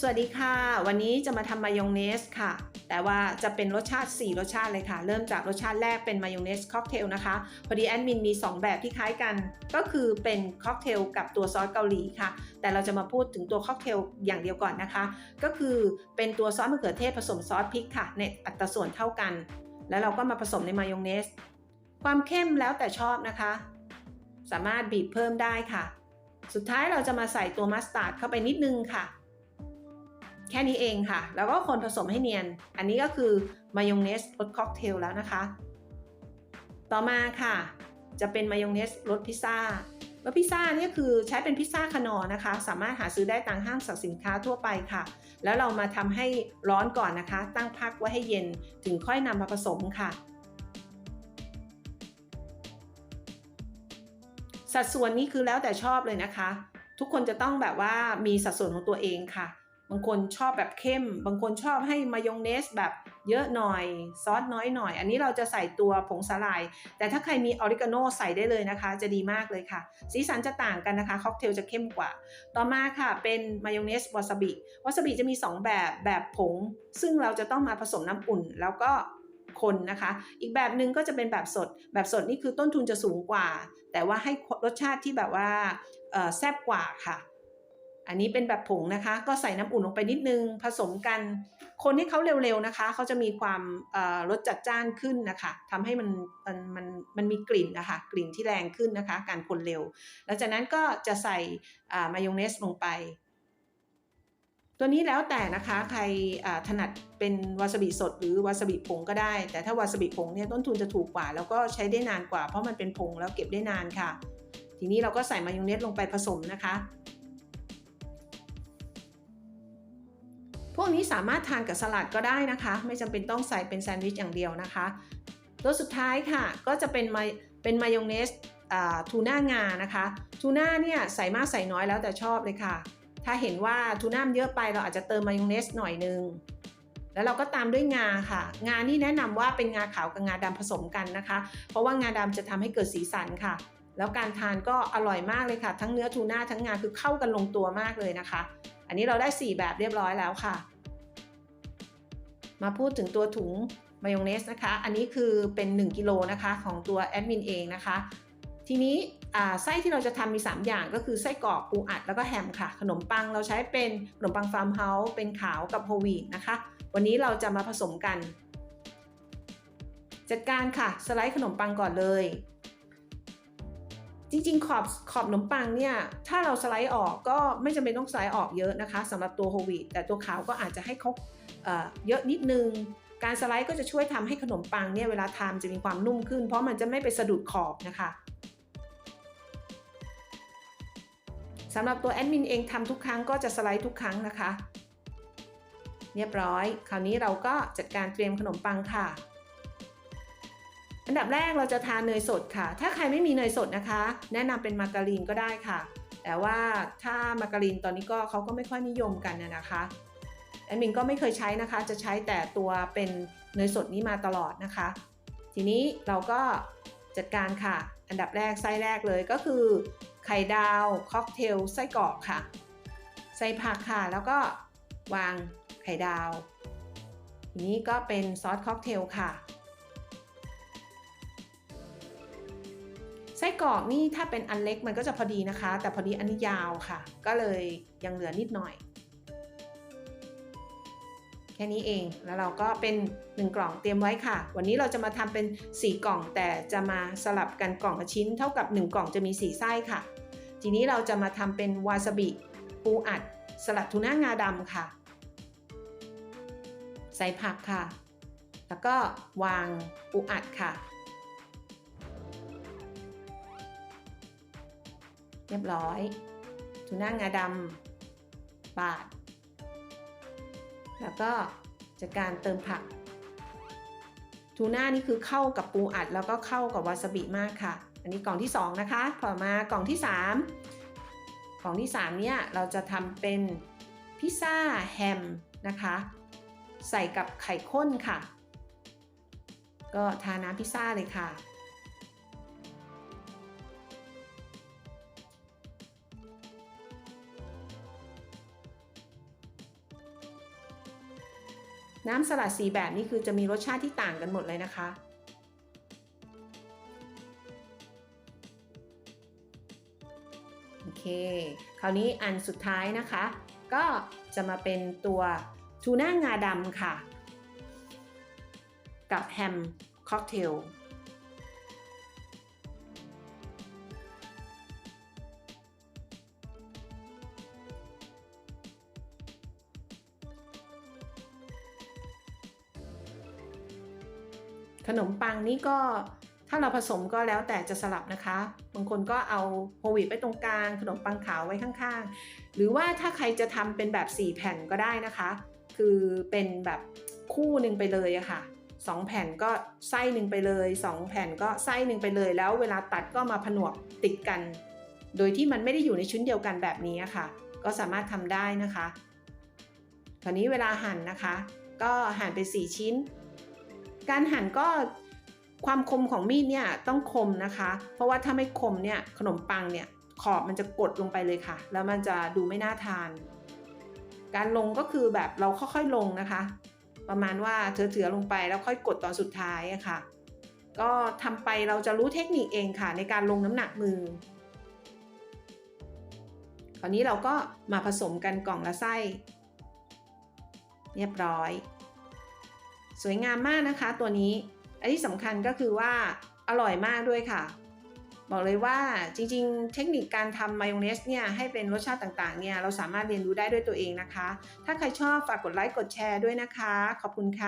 สวัสดีค่ะ วันนี้จะมาทำมายองเนสค่ะ แต่ว่าจะเป็นรสชาติ 4 รสชาติเลยค่ะ เริ่มจากรสชาติแรกเป็นมายองเนสค็อกเทลนะคะ พอดีแอดมินมี 2 แบบที่คล้ายกัน ก็คือเป็นค็อกเทลกับตัวซอสเกาหลีค่ะ แต่เราจะมาพูดถึงตัวค็อกเทลอย่างเดียวก่อนนะคะ ก็คือเป็นตัวซอสมะเขือเทศผสมซอสพริกค่ะในอัตราส่วนเท่ากัน แล้วเราก็มาผสมในมายองเนส ความเข้มแล้วแต่ชอบนะคะ สามารถบีบเพิ่มได้ค่ะ สุดท้ายเราจะมาใส่ตัวมัสตาร์ดเข้าไปนิดนึงค่ะ แค่นี้เองค่ะ แล้วก็คนผสมให้เนียน อันนี้ก็คือมายองเนสรสค็อกเทลแล้วนะคะ ต่อมาค่ะ จะเป็นมายองเนสรสพิซซ่ารสพิซซ่านี่คือใช้เป็นพิซซ่าขนอนะคะ สามารถหาซื้อได้ตามห้างสรรพสินค้าทั่วไปค่ะ แล้วเรามาทำให้ร้อนก่อนนะคะ ตั้งพักไว้ให้เย็น ถึงค่อยนำมาผสมค่ะ สัดส่วนนี้คือแล้วแต่ชอบเลยนะคะ ทุกคนจะต้องแบบว่ามีสัดส่วนของตัวเองค่ะ บางคนชอบแบบเข้ม บางคนชอบให้มายองเนสแบบเยอะหน่อยซอสน้อยหน่อย อันนี้เราจะใส่ตัวผงสาหร่าย แต่ถ้าใครมีออริกาโนใส่ได้เลยนะคะ จะดีมากเลยค่ะ สีสันจะต่างกันนะคะ ค็อกเทลจะเข้มกว่า ต่อมาค่ะเป็นมายองเนสวาซาบิวาซาบิจะมี 2 แบบแบบผง ซึ่งเราจะต้องมาผสมน้ำอุ่นแล้วก็คนนะคะ อีกแบบหนึ่งก็จะเป็นแบบสด แบบสดนี่คือต้นทุนจะสูงกว่า แต่ว่าให้รสชาติที่แบบว่าแซ่บกว่าค่ะ อันนี้เป็นแบบผงนะคะ ก็ใส่น้ำอุ่นลงไปนิดนึง ผสมกัน คนให้เขาเร็วๆนะคะ เขาจะมีความรสจัดจ้านขึ้นนะคะทำให้มันมันมันมันมีกลิ่นนะคะ กลิ่นที่แรงขึ้นนะคะ การคนเร็วหลังจากนั้นก็จะใส่มายองเนสลงไป ตัวนี้แล้วแต่นะคะ ใครถนัดเป็นวาซาบิสดหรือวาซาบิผงก็ได้ แต่ถ้าวาซาบิผงเนี่ยต้นทุนจะถูกกว่า แล้วก็ใช้ได้นานกว่า เพราะมันเป็นผงแล้วเก็บได้นานค่ะ ทีนี้เราก็ใส่มายองเนสลงไปผสมนะคะ พวกนี้สามารถทานกับสลัดก็ได้นะคะ ไม่จำเป็นต้องใส่เป็นแซนด์วิชอย่างเดียวนะคะตัวสุดท้ายค่ะก็จะเป็นมาเป็นมายองเนสทูน่างานะคะทูน่าเนี่ยใส่มากใส่น้อยแล้วแต่ชอบเลยค่ะ ถ้าเห็นว่าทูน่าเยอะไปเราอาจจะเติมมายองเนสหน่อยนึงแล้วเราก็ตามด้วยงาค่ะ งานี่แนะนำว่าเป็นงาขาวกับงาดำผสมกันนะคะ เพราะว่างาดำจะทำให้เกิดสีสันค่ะ แล้วการทานก็อร่อยมากเลยค่ะ ทั้งเนื้อทูน่าทั้งงาคือเข้ากันลงตัวมากเลยนะคะ อันนี้เราได้ 4 แบบเรียบร้อยแล้วค่ะ มาพูดถึงตัวถุงมายองเนสนะคะ อันนี้คือเป็น 1กิโลนะคะของตัวแอดมินเองนะคะ ทีนี้ไส้ที่เราจะทำมี 3 อย่างก็คือไส้กรอกปูอัดแล้วก็แฮมค่ะ ขนมปังเราใช้เป็นขนมปังฟาร์มเฮาส์เป็นขาวกับโฮวีนะคะ วันนี้เราจะมาผสมกัน จัดการค่ะ สไลด์ขนมปังก่อนเลย จริงๆ ขอบขอบขนมปังเนี่ยถ้าเราสไลด์ออกก็ไม่จำเป็นต้องสไลด์ออกเยอะนะคะสำหรับตัวโฮวีตแต่ตัวขาวก็อาจจะให้เขาเยอะนิดนึง การสไลด์ก็จะช่วยทำให้ขนมปังเนี่ยเวลาทานจะมีความนุ่มขึ้น เพราะมันจะไม่ไปสะดุดขอบนะคะสำหรับตัวแอดมินเองทำทุกครั้งก็จะสไลด์ทุกครั้งนะคะ เรียบร้อย คราวนี้เราก็จัดการเตรียมขนมปังค่ะ อันดับแรกเราจะทานเนยสดค่ะ ถ้าใครไม่มีเนยสดนะคะ แนะนำเป็นมาการีนก็ได้ค่ะ แต่ว่าถ้ามาการีนตอนนี้ก็เขาก็ไม่ค่อยนิยมกันนะคะแอดมินก็ไม่เคยใช้นะคะ จะใช้แต่ตัวเป็นเนยสดนี้มาตลอดนะคะ ทีนี้เราก็จัดการค่ะ อันดับแรกไส้แรกเลยก็คือ ไข่ดาวค็อกเทลไส้กรอกค่ะ ใส่ผักค่ะ แล้วก็วางไข่ดาว ทีนี้ก็เป็นซอสค็อกเทลค่ะ ส้กรอกนี่ถ้าเป็นอันเล็กมันก็จะพอดีนะคะ แต่พอดีอันนี้ยาวค่ะ ก็เลยยังเหลือนิดหน่อย แค่นี้เองแล้วเราก็เป็น 1 กล่องเตรียมไว้ค่ะ วันนี้เราจะมาทำเป็น 4 กล่อง แต่จะมาสลับกันกล่องละชิ้น เท่ากับ 1 กล่องจะมี 4 ไส้ค่ะ ทีนี้เราจะมาทำเป็นวาซาบิปูอัด สลัดทูน่างาดำค่ะ ใส่ผักค่ะ แล้วก็วางปูอัดค่ะ รียบร้อยทูน่างาดำบาทแล้วก็จัดการเติมผักทูน่านี่คือเข้ากับปูอัดแล้วก็เข้ากับวาซาบิมากค่ะ อันนี้กล่องที่ 2 นะคะต่อมากล่องที่ 3 กล่องที่ 3 เนี่ยเราจะทำเป็นพิซซ่าแฮมนะคะ ใส่กับไข่ข้นค่ะ ก็ทาน้ำพิซซ่าเลยค่ะ น้ำสลัดสีแบบนี้คือจะมีรสชาติที่ต่างกันหมดเลยนะคะ โอเค คราวนี้อันสุดท้ายนะคะ ก็จะมาเป็นตัวทูน่างาดำค่ะ กับแฮมค็อกเทล ขนมปังนี่ก็ถ้าเราผสมก็แล้วแต่จะสลับนะคะ บางคนก็เอาโฮวีตไว้ตรงกลาง ขนมปังขาวไว้ข้างๆ หรือว่าถ้าใครจะทำเป็นแบบ 4 แผ่นก็ได้นะคะ คือเป็นแบบคู่หนึ่งไปเลยอะค่ะสองแผ่นก็ไส้หนึ่งไปเลยสองแผ่นก็ไส้หนึ่งไปเลย แล้วเวลาตัดก็มาผนวกติดกัน โดยที่มันไม่ได้อยู่ในชิ้นเดียวกันแบบนี้ค่ะ ก็สามารถทำได้นะคะคราวนี้เวลาหั่นนะคะ ก็หั่นเป็น4ชิ้น การหั่นก็ความคมของมีดเนี่ยต้องคมนะคะ เพราะว่าถ้าไม่คมเนี่ยขนมปังเนี่ยขอบมันจะกดลงไปเลยค่ะ แล้วมันจะดูไม่น่าทาน การลงก็คือแบบเราค่อยๆลงนะคะ ประมาณว่าเถื่อๆลงไปแล้วค่อยกดตอนสุดท้ายอะค่ะ ก็ทำไปเราจะรู้เทคนิคเองค่ะ ในการลงน้ำหนักมือคราวนี้เราก็มาผสมกันกล่องละไส้ เรียบร้อย สวยงามมากนะคะตัวนี้ อันที่สำคัญก็คือว่าอร่อยมากด้วยค่ะ บอกเลยว่าจริงๆ เทคนิคการทำมายองเนสเนี่ยให้เป็นรสชาติต่างๆเนี่ยเราสามารถเรียนรู้ได้ด้วยตัวเองนะคะ ถ้าใครชอบฝากกดไลค์กดแชร์ด้วยนะคะ ขอบคุณค่ะ